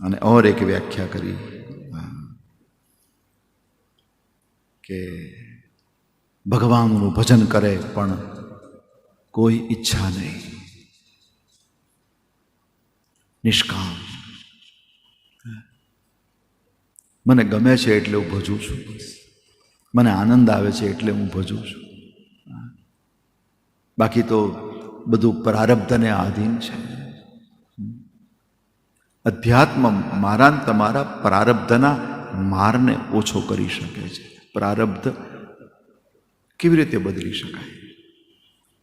અને ઓર એક વ્યાખ્યા કરી. કે ભગવાનનું ભજન કરે પણ કોઈ ઈચ્છા નહીં. નિષ્કામ. મને ગમે છે એટલે હું ભજું છું. મને આનંદ આવે છે એટલે હું ભજું છું. બાકી તો બધું પ્રારબ્ધને આધીન છે. અધ્યાત્મ મારા તમારા પ્રારબ્ધના મારને ઓછો કરી શકે છે. પ્રારબ્ધ કેવી રીતે બદલી શકાય?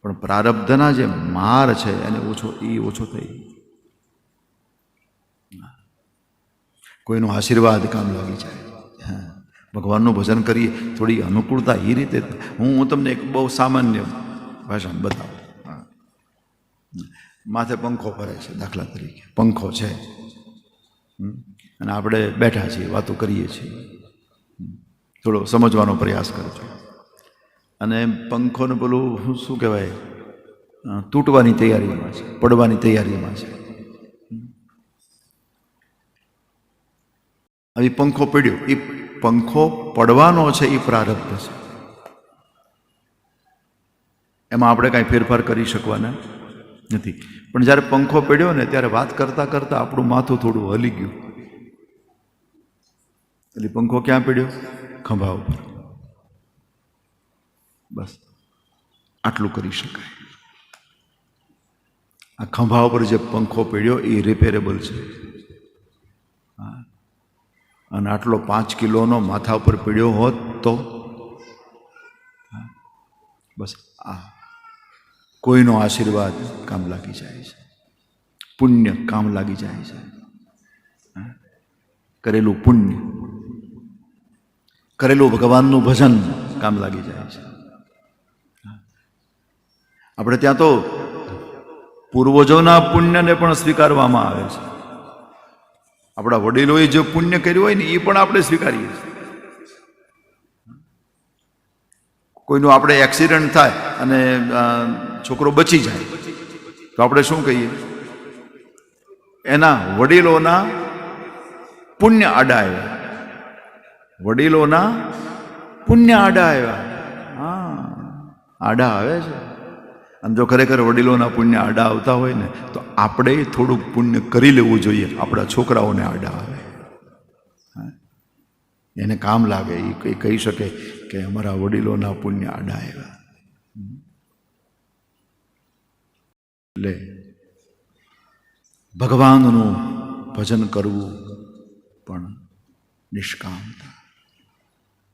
પણ પ્રારબ્ધના જે માર છે એને ઓછો, એ ઓછો થઈ. કોઈનો આશીર્વાદ કામ લાગી જાય. ભગવાનનું ભજન કરીએ, થોડી અનુકૂળતા એ રીતે. હું હું તમને એક બહુ સામાન્ય ભાષામાં બતાવું. માથે પંખો ફરે છે, દાખલા તરીકે. પંખો છે. અને આપણે બેઠા છીએ, વાતો કરીએ છીએ. થોડો સમજવાનો પ્રયાસ કરજો. અને પંખોને પેલું શું કહેવાય તૂટવાની તૈયારીમાં છે, પડવાની તૈયારીમાં છે. હવે પંખો પડ્યો. એ પંખો પડવાનો છે, એ પ્રારબ્ધ છે. એમાં આપણે કાંઈ ફેરફાર કરી શકવાના નથી. પણ જ્યારે પંખો પડ્યો ને ત્યારે વાત કરતાં કરતાં આપણું માથું થોડું હલી ગયું. એટલે પંખો ક્યાં પડ્યો? ખંભા ઉપર. બસ. આટલું કરી શકાય. આ ખંભા ઉપર જે પંખો પડ્યો એ રિપેરેબલ છે. અને આટલો પાંચ કિલોનો માથા ઉપર પીડ્યો હોત તો. બસ આ. કોઈનો આશીર્વાદ કામ લાગી જાય છે. પુણ્ય કામ લાગી જાય છે. કરેલું પુણ્ય, કરેલું ભગવાનનું ભજન કામ લાગી જાય છે. આપણે ત્યાં તો પૂર્વજોના પુણ્યને પણ સ્વીકારવામાં આવે છે. આપણા વડીલોએ જે પુણ્ય કર્યું હોય ને, એ પણ આપણે સ્વીકારીએ છીએ. કોઈનું આપણે એક્સિડન્ટ થાય અને છોકરો બચી જાય. તો આપણે શું કહીએ? એના વડીલોના પુણ્ય આડા આવ્યા વડીલોના પુણ્ય આડા આવ્યા હા, આડા આવે છે. અને જો ખરેખર વડીલોના પુણ્ય આડા આવતા હોય ને, તો આપણે થોડુંક પુણ્ય કરી લેવું જોઈએ. આપણા છોકરાઓને આડા આવે? એને કામ લાગે. એ કહી શકે કે અમારા વડીલોના પુણ્ય આડા આવ્યા. એટલે ભગવાનનું ભજન કરવું પણ નિષ્કામતા